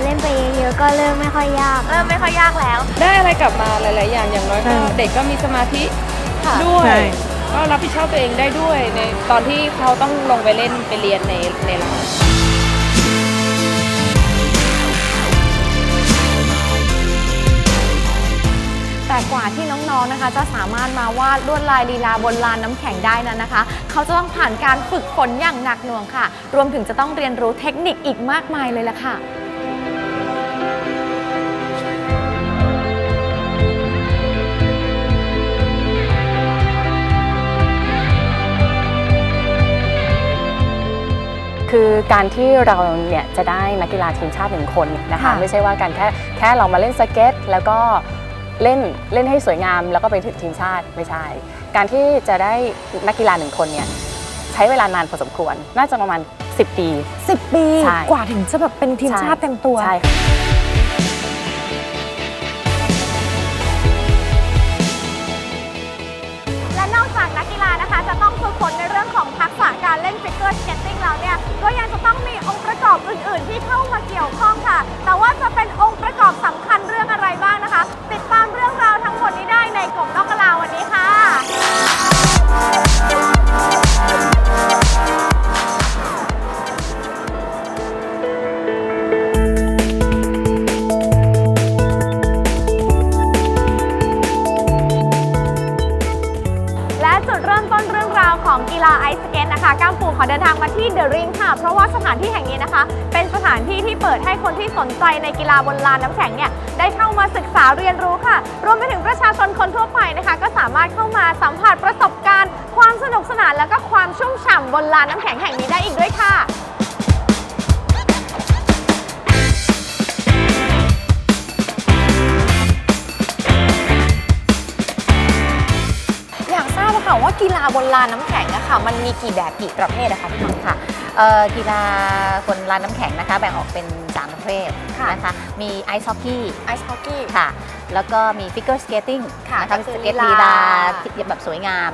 เกิดเล่นไปเยอะๆก็เริ่มไม่ค่อยยาก เริ่มไม่ค่อยยากแล้ว ได้อะไรกลับมาหลาย ๆ อย่างอย่างน้อยก็ใช่เด็กก็มีสมาธิค่ะด้วยใช่ก็รับผิดชอบตัวเองได้ด้วยในตอนที่เขาต้องลงไปเล่นไปเรียนในในร้านแต่กว่าที่น้องๆ นะคะ จะสามารถมาวาดลวดลายลีลาบนลานน้ำแข็งได้นั้นนะคะ เขาจะต้องผ่านการฝึกฝนอย่างหนักหน่วงค่ะ รวมถึงจะต้องเรียนรู้เทคนิคอีกมากมายเลยล่ะค่ะ คือการที่เราเนี่ยจะได้นักกีฬาทีมชาติหนึ่งคนนะคะค่ะ ไม่ใช่ว่าการแค่แค่เรามาเล่นสเก็ต แล้วก็เล่นเล่นให้สวยงามแล้วก็ไปถึงทีมชาติไม่ใช่ การที่จะได้นักกีฬาหนึ่งคนเนี่ยใช้เวลานานพอสมควร น่าจะประมาณ 10 ปี 10 ปี ใช่กว่าถึงจะแบบเป็นทีมใช่ ชาติเต็มตัว ใช่ค่ะและ ฬาไอซ์สเก็ตนะคะก้ามปูขอเดินทางมาที่เดอะริงค่ะ เพราะว่าสถานที่แห่งนี้นะคะ เป็นสถานที่ที่เปิดให้คนที่สนใจในกีฬาบนลานน้ำแข็งเนี่ยได้เข้ามาศึกษาเรียนรู้ค่ะ รวมไปถึงประชาชนคนทั่วไปนะคะ ก็สามารถเข้ามาสัมผัสประสบการณ์ ความสนุกสนานแล้วก็ความชุ่มฉ่ำบนลานน้ำแข็งแห่งนี้ได้อีกด้วยค่ะ กีฬาบนลานน้ำแข็งอะค่ะ มันมีกี่แบบกี่ประเภทอะคะพี่มังค่ะ เอ่อกีฬาบนลานน้ำแข็งนะคะ แบ่งออกเป็น3ประเภทค่ะ นะคะ มีไอซ์ฮอกกี้ไอซ์ฮอกกี้ ค่ะ แล้วก็มีฟิกเกอร์สเกตติ้งค่ะนะก็คะคือสเก็ตลีลีลาลาที่แบบสวยงาม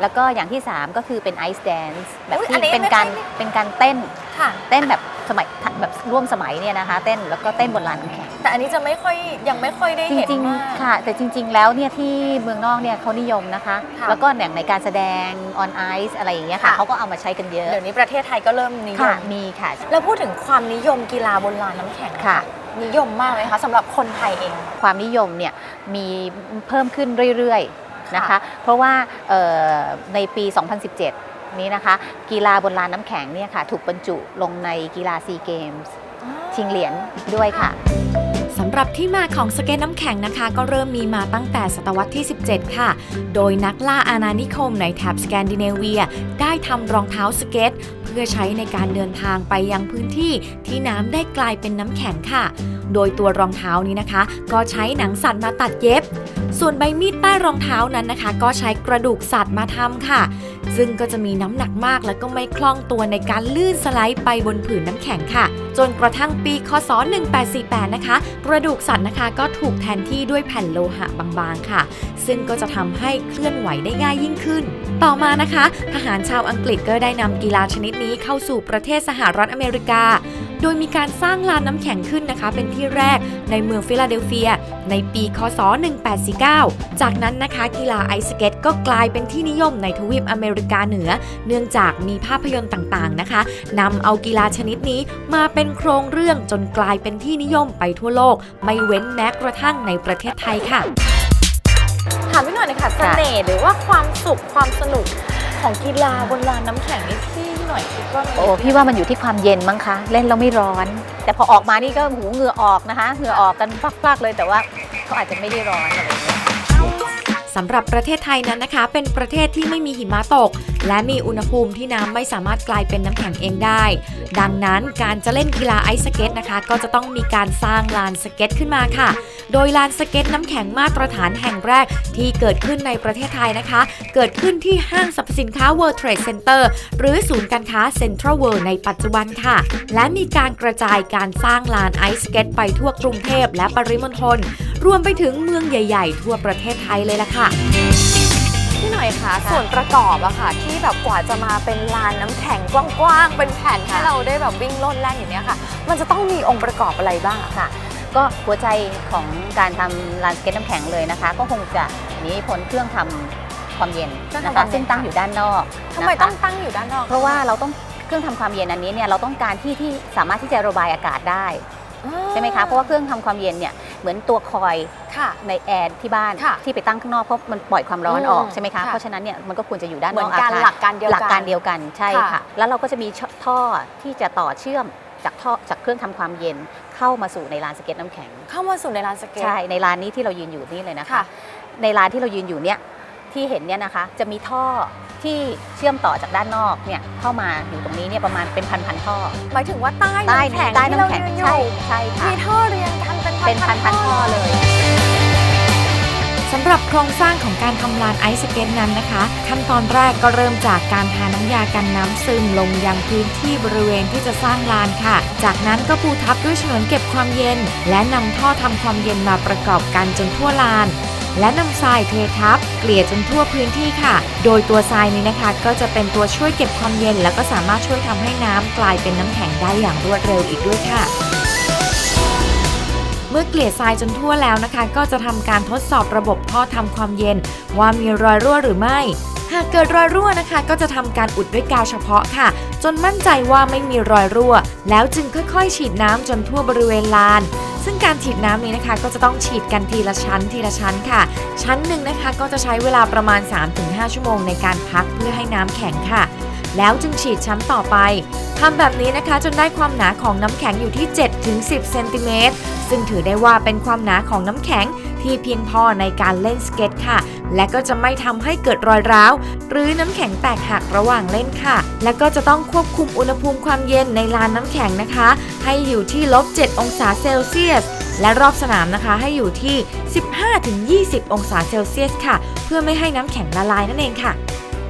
แล้วก็อย่างที่ 3 ก็คือเป็นไอซ์แดนซ์แบบอุ๊ยที่อันนี้เป็นการไม่ค่อย เป็นการเต้นค่ะ เต้นแบบสมัยแบบร่วมสมัยเนี่ยนะคะ เต้นแล้วก็เต้นบนลานน้ำแข็ง แต่อันนี้จะไม่ค่อยยังไม่ค่อยได้จเห็นริงมาก ๆค่ะ แต่จริง ๆ แล้วเนี่ยที่เมืองนอกเนี่ยเขานิยมนะคะ ค่ะแล้วก็อย่างในการแสดงออนไอซ์อะไรอย่างเงี้ยค่ะค่ะ เขาก็เอามาใช้กันเยอะเดี๋ยวนี้ประเทศไทยก็เริ่มนิยค่ะมมีค่ะแล้วพูดถึงความนิยมกีฬาบนลานน้ำแข็งค่ะ นิยมมากไหมคะสำหรับคนไทยเอง ความนิยมเนี่ยมีเพิ่มขึ้นเรื่อยๆนะคะ ค่ะเพราะว่าเอ่อในปี 2017 นี้นะคะ กีฬาบนลานน้ำแข็งเนี่ยค่ะ ถูกบรรจุลงในกีฬาซีเกมส์ชิงเหรียญด้วยค่ะสำหรับที่มาของสเก็ตน้ำแข็งนะคะ ก็เริ่มมีมาตั้งแต่ศตวรรษที่ 17 ค่ะ โดยนักล่าอาณานิคมในแถบสแกนดิเนเวีย ได้ทำรองเท้าสเก็ต เพื่อใช้ในการเดินทางไปยังพื้นที่ที่น้ำได้กลายเป็นน้ำแข็งค่ะ โดยตัวรองเท้านี้นะคะ ก็ใช้หนังสัตว์มาตัดเย็บ ส่วนใบมีดใต้รองเท้านั้นนะคะ ก็ใช้กระดูกสัตว์มาทำค่ะ ซึ่งก็จะมีน้ำหนักมากและก็ไม่คล่องตัวในการลื่นสไลด์ไปบนผืนน้ำแข็งค่ะ จนกระทั่งปีคศ 1848 นะคะ กระดูกสัตว์นะคะก็ถูกแทนที่ด้วยแผ่นโลหะบางๆค่ะ ซึ่งก็จะทำให้เคลื่อนไหวได้ง่ายยิ่งขึ้น ต่อมานะคะ ทหารชาวอังกฤษก็ได้นำกีฬาชนิดนี้เข้าสู่ประเทศสหรัฐอเมริกา โดยมีการสร้างลานน้ำแข็งขึ้นนะคะ เป็นที่แรกในเมืองฟิลาเดลเฟีย ในปีคศ 1849 จากนั้นนะคะกีฬาไอซ์สเก็ตก็กลายเป็นที่นิยมในทวีปอเมริกาเหนือ เนื่องจากมีภาพยนตร์ต่างๆนะคะนำเอากีฬาชนิดนี้มาเป็นโครงเรื่องจนกลายเป็นที่นิยมไปทั่วโลก ไม่เว้นแม้กระทั่งในประเทศไทยค่ะถามพี่หน่อยนะคะเสน่ห์หรือว่าความสุขความสนุกของกีฬาบนลานน้ำแข็งนี่พี่ น่อยก็โอ้พี่ว่ามันอยู่ที่ความเย็นมั้งคะ เล่นแล้วไม่ร้อน แต่พอออกมานี่ก็หูเหงื่อออกนะคะเหงื่อออกกันฟักๆเลยแต่ว่าเขาอาจจะไม่ได้ร้อนอะไร สำหรับประเทศไทยนั้นนะคะ เป็นประเทศที่ไม่มีหิมะตก และมีอุณหภูมิที่น้ำไม่สามารถกลายเป็นน้ำแข็งเองได้ ดังนั้นการจะเล่นกีฬาไอซ์สเก็ตนะคะ ก็จะต้องมีการสร้างลานสเก็ตขึ้นมาค่ะ โดยลานสเก็ตน้ำแข็งมาตรฐานแห่งแรกที่เกิดขึ้นในประเทศไทยนะคะ เกิดขึ้นที่ห้างสรรพสินค้า World Trade Center หรือศูนย์การค้า Central World ในปัจจุบันค่ะ และมีการกระจายการสร้างลานไอซ์สเก็ตไปทั่วกรุงเทพและปริมณฑล รวมไปถึงเมืองใหญ่ ๆ ทั่วประเทศไทยเลยล่ะค่ะพี่หน่อยคะส่วนประกอบอะค่ะ ที่แบบกว่าจะมาเป็นลานน้ำแข็งกว้างๆ เป็นแผ่นให้เราได้แบบวิ่งโลดแล่นอย่างเนี้ยค่ะ มันจะต้องมีองค์ประกอบอะไรบ้างอะค่ะ ก็หัวใจของการทำลานสเก็ตน้ำแข็งเลยนะคะ ก็คงจะมีผลเครื่องทำความเย็นเครื่องนะทำควาคะมเย็น ซึ่งตั้งอยู่ด้านนอกทำไมนะคะต้องตั้งอยู่ด้านนอกเพราะว่าเราต้องเครื่องทำความเย็นอันนี้เนี่ยเราต้องการที่ที่สามารถที่จะระบายอากาศได้ ใช่ไหมคะ เพราะว่าเครื่องทำความเย็นเนี่ย เหมือนตัวคอยค่ะ ในแอร์ที่บ้านค่ะที่ไปตั้งข้างนอกเพราะมันปล่อยความร้อนออกอืมใช่ไหมคะค่ะเพราะฉะนั้นเนี่ยมันก็ควรจะอยู่ด้านเหมืนออนกการอาคารหลักการเดียวกันหลักการเดียวกันใช่ค่ะ ค่ะ แล้วเราก็จะมีท่อที่จะต่อเชื่อมจากท่อจากเครื่องทำความเย็นเข้ามาสู่ในลานสเก็ตน้ำแข็ง เข้ามาสู่ในลานสเก็ต ใช่ในลานนี้ที่เรายืนอยู่นี่เลยนะคะ ค่ะในลานที่เรายืนอยู่เนี่ย ที่เห็นเนี่ยนะคะ จะมีท่อที่เชื่อมต่อจากด้านนอกเนี่ยเข้ามาอยู่ตรงนี้เนี่ยประมาณเป็นพันพันๆท่อ หมายถึงว่าใต้ใต้น้ำแข็งใต้ที่เราน้ำแข็งยืนอใช่ยู่ใช่ค่ะมีท่อเรียงกันเป็นเป็นพันพันๆท่อเลย สำหรับโครงสร้างของการทำลานไอซ์สเก็ตนั้นนะคะ ขั้นตอนแรกก็เริ่มจากการทาน้ำยากันน้ำซึมลงยังพื้นที่บริเวณที่จะสร้างลานค่ะ จากนั้นก็ปูทับด้วยฉนวนเก็บความเย็น และนำท่อทำความเย็นมาประกอบกันจนทั่วลาน และนำทรายเททับเกลี่ยจนทั่วพื้นที่ค่ะ โดยตัวทรายนี้นะคะ ก็จะเป็นตัวช่วยเก็บความเย็น แล้วก็สามารถช่วยทำให้น้ำกลายเป็นน้ำแข็งได้อย่างรวดเร็วอีกด้วยค่ะเมื่อเกลี่ยทรายจนทั่วแล้วนะคะ ก็จะทำการทดสอบระบบท่อทำความเย็น ว่ามีรอยรั่วหรือไม่ หากเกิดรอยรั่วนะคะ ก็จะทำการอุดด้วยกาวเฉพาะค่ะ จนมั่นใจว่าไม่มีรอยรั่ว แล้วจึงค่อยๆ ฉีดน้ำจนทั่วบริเวณลาน ซึ่งการฉีดน้ำนี้นะคะก็จะต้องฉีดกันทีละชั้นทีละชั้นค่ะ ชั้นหนึ่งนะคะก็จะใช้เวลาประมาณ 3-5 ชั่วโมงในการพักเพื่อให้น้ำแข็งค่ะ แล้วจึงฉีดชั้นต่อไป ทำแบบนี้นะคะจนได้ความหนาของน้ำแข็งอยู่ที่ 7-10 เซนติเมตร ซึ่งถือได้ว่าเป็นความหนาของน้ำแข็งที่เพียงพอในการเล่นสเก็ตค่ะ และก็จะไม่ทำให้เกิดรอยร้าว หรือน้ำแข็งแตกหักระหว่างเล่นค่ะ และก็จะต้องควบคุมอุณหภูมิความเย็นในลานน้ำแข็งนะคะ ให้อยู่ที่ลบ 7 องศาเซลเซียส และรอบสนามนะคะให้อยู่ที่ 15-20 องศาเซลเซียสค่ะ เพื่อไม่ให้น้ำแข็งละลายนั่นเองค่ะ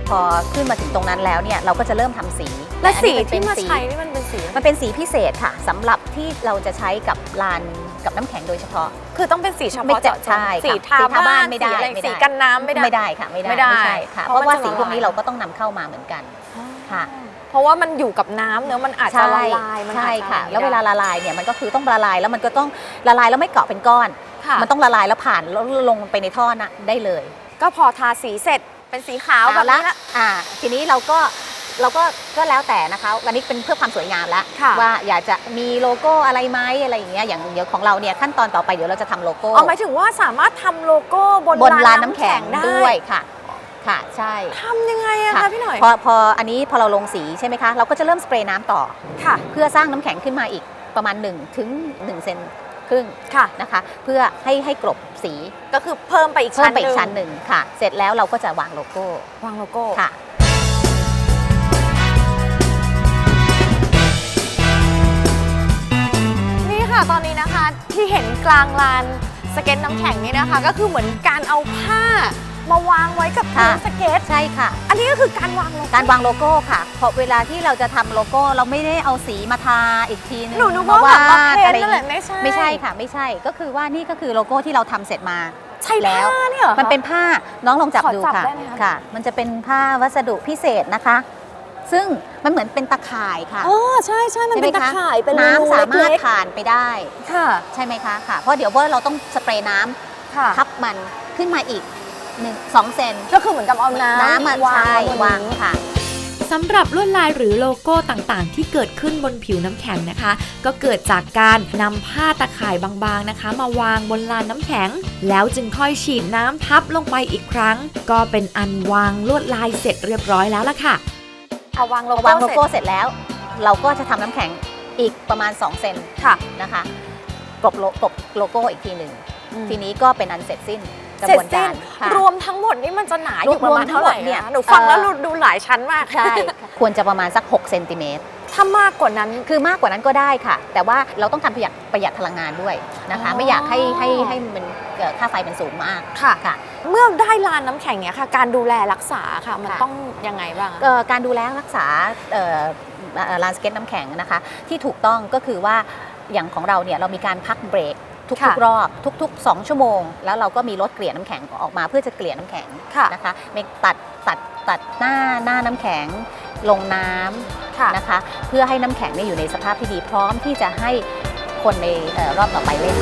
พอขึ้นมาถึงตรงนั้นแล้วเนี่ยเราก็จะเริ่มทำสีและสีอันนี้ที่นมาเป็นใช้นี่มันเป็นสี มันเป็นสีพิเศษค่ะสำหรับที่เราจะใช้กับลานกับน้ำแข็งโดยเฉพาะ คือต้องเป็นสีเฉไม่พาะจะเจาะจงใช่ค่ะสีทาสีทาบ้าบ้านนไม่ได้สีอะไรไม่ได้สีกันน้ำไม่ได้ไม่ได้ค่ะไม่ได้ไม่ได้ใช่ค่ะ เพเพราะราะว่ามันจะสีพวกนี้ละลายเราก็ต้องนำเข้ามาเหมือนกันค่ะ เพราะว่ามันอยู่กับน้ำเนื้อะมันอาจจะละลายมันใช่อาจจะค่ะอะไรแล้วเวลาได้ละลายเนี่ยมันก็คือต้องละลายแล้วมันก็ต้องละลายแล้วไม่เกาะเป็นก้อนค่ะมันต้องละลายแล้วผ่านแล้วลงไปในท่อนะได้เลย ก็พอทาสีเสร็จ เป็นสีขาวแบบละนี้ละอ่า ทีนี้เราก็เราก็ก็แล้วแต่นะคะอันนี้เป็นเพื่อความสวยงามแล้วค่ะว่าอยากจะมีโลโก้อะไรไหมอะไรอย่างเงี้ยอย่างเดี๋ยวของเราเนี่ยขั้นตอนต่อไปเดี๋ยวเราจะทำโลโก้อ๋อหมายถึงว่าสามารถทำโลโก้บนบนลาลานนน้ำน้ำแข็แข็งงได้ด้วยค่ะค่ะใช่ทำยังไงอะค่ะคะพี่หน่อยพอพออันนี้พอเราลงสีใช่ไหมคะ เราก็จะเริ่มสเปรย์น้ำต่อค่ะ เพื่อสร้างน้ำแข็งขึ้นมาอีกประมาณ1ถึง1เซน ครึ่งค่ะนะคะ เพื่อให้ให้กลบสีก็คือเพิ่มไปอีกเพิ่ชั้มนไปอีกหชั้นหนึ่งค่ะ เสร็จแล้วเราก็จะวางโลโก้วางโลโก้ ค่ะ นี่ค่ะตอนนี้นะคะที่เห็นกลางลานสเก็ตน้ำแข็งนี่นะคะ ก็คือเหมือนการเอาผ้า มาวางไว้กับพื้นค่ะ สเก็ต ใช่ค่ะ อันนี้ก็คือการวางโลโก้การวางโลโก้ค่ะ เพราะเวลาที่เราจะทำโลโก้เราไม่ได้เอาสีมาทาอีกทีนึงหนูนึกว่าแบบมาเพ้นอะไรท์นั่นแหละไม่ใช่ไม่ใช่ค่ะ ไม่ใช่ ก็คือว่านี่ก็คือโลโก้ที่เราทำเสร็จมา ใช่แล้แล้ววเนี่ยหรอคะ มันเป็นผ้าน้องลองจับขอดูจับค่ะได้ไหมคะ ค่ะ มันจะเป็นผ้าวัสดุพิเศษนะคะ ซึ่งซึ่งมันเหมือนเป็นตะข่ายค่ะอ๋อใช่ใช่มันเป็นใช่ตะไหคะข่ายเป็นรูน้ำสามารถเล็กผ่านไปได้ ๆค่ะ ใช่ไหมคะค่ะ เพราะเดี๋ยวว่าเราต้องสเปรย์น้ำค่ะ ทับมันขึ้นมาอีก หนึ่งสองเซนก็คือเหมือนกับเอาน้ำน้ำมันวางใช่ไว้บนวางนี้ค่ะสำหรับลวดลายหรือโลโก้ต่างๆ ที่เกิดขึ้นบนผิวน้ำแข็งนะคะ ก็เกิดจากการนำผ้าตะข่ายบางๆนะคะ มาวางบนลานน้ำแข็ง แล้วจึงค่อยฉีดน้ำทับลงไปอีกครั้ง ก็เป็นอันวางลวดลายเสร็จเรียบร้อยแล้วล่ะค่ะพอวางโลพอโก้วางโลเสร็จโก้เสร็จแล้ว เราก็จะทำน้ำแข็งอีกประมาณ 2 เซนค่ะนะคะกลบโลกลบโลโก้อีกทีหนึ่งอืมทีนี้ก็เป็นอันเสร็จสิ้น กระเสร็บจวนสิ้กานรค่ะ รวมทั้งหมดนี่มันจะหนาอยู่ประมาณรวมทั้เท่างหไหมร่ดเนี่ยคะหนูฟังแล้วเอ่อดูหลายชั้นมากใช่ควรจะประมาณสัก6เซนติเมตร ถ้ามากกว่านั้น คือมากกว่านั้นก็ได้ค่ะ แต่ว่าเราต้องการประหยัดประหยัดพลังงานด้วยนะคะ อ๋อ ไม่อยากให้ให้ให้มันเอ่อค่าไฟมันสูงมาก ค่ะ ค่ะ เมื่อได้ลานน้ำแข็งเนี้ยค่ะ การดูแลรักษาค่ะ มันค่ะ ต้องยังไงบ้างอะ เอ่อการดูแลรักษาเอ่อเอ่อลานสเก็ตน้ำแข็งนะคะ ที่ถูกต้องก็คือว่าอย่างของเราเนี่ยเรามีการพักเบรก ทุค่ะกๆรอบทุกๆ 2 ชั่วโมง แล้วเราก็มีรถเกลี่ยน้ำแข็งออกมาเพื่อจะเกลี่ยน้ำแข็งค่ะนะคะมีตัดตัดตัดหน้าหน้าน้ำแข็งลงน้ค่ะำนะคะ เพื่อให้น้ำแข็งเนี่ยอยู่ในสภาพที่ดีพร้อมที่จะให้คนในเอ่อรอบต่อไปเล่น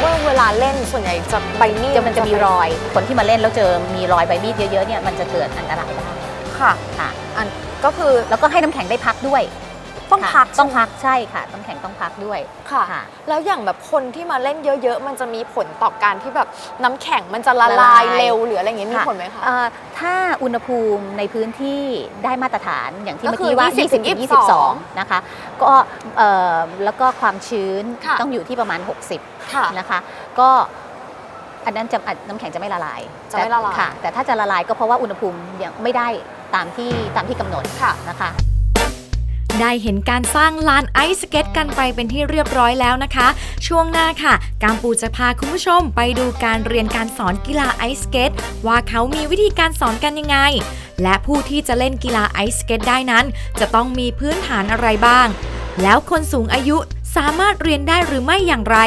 เมื่อเวลาเล่นส่วนใหญ่จะใบมีด จะมันจะมีรอย คนที่มาเล่นแล้วเจอมีรอยใบมีดเยอะๆเนี่ยมันจะเกิดอันตรายได้ ค่ะค่ะอันก็คือแล้วก็ให้น้ำแข็งได้พักด้วยต้องค่ะพักต้องพักใช่ค่ะน้ำแข็งต้องพักด้วย ค่ะ ค่ะ แล้วอย่างแบบคนที่มาเล่นเยอะ ๆ มันจะมีผลต่อการที่แบบน้ำแข็งมันจะละลายละลายเร็วหรืออะไรอย่างงี้มีค่ะ ผลไหมคะ เอ่อถ้าอุณหภูมิในพื้นที่ได้มาตรฐานอย่างที่ก็เมื่อคือกี้ว่า 20 20ถึง22 นะคะ ก็เอ่อแล้วก็ความชื้นค่ะ ต้องอยู่ที่ประมาณ ค่ะ 60 นะคะ ก็อันนั้นจะอะน้ำแข็งจะไม่ละลายจะไม่ละลาย แต่ค่ะ แต่ถ้าจะละลายก็เพราะว่าอุณหภูมิยังไม่ได้ ตามที่ตามที่กำหนดค่ะนะคะ ได้เห็นการสร้างลานไอซ์สเก็ตกันไปเป็นที่เรียบร้อยแล้วนะคะ ช่วงหน้าค่ะ กามปูจะพาคุณผู้ชมไปดูการเรียนการสอนกีฬาไอซ์สเก็ตว่าเขามีวิธีการสอนกันยังไง และผู้ที่จะเล่นกีฬาไอซ์สเก็ตได้นั้น จะต้องมีพื้นฐานอะไรบ้าง แล้วคนสูงอายุสามารถเรียนได้หรือไม่อย่างไร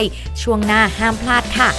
ช่วงหน้าห้ามพลาดค่ะ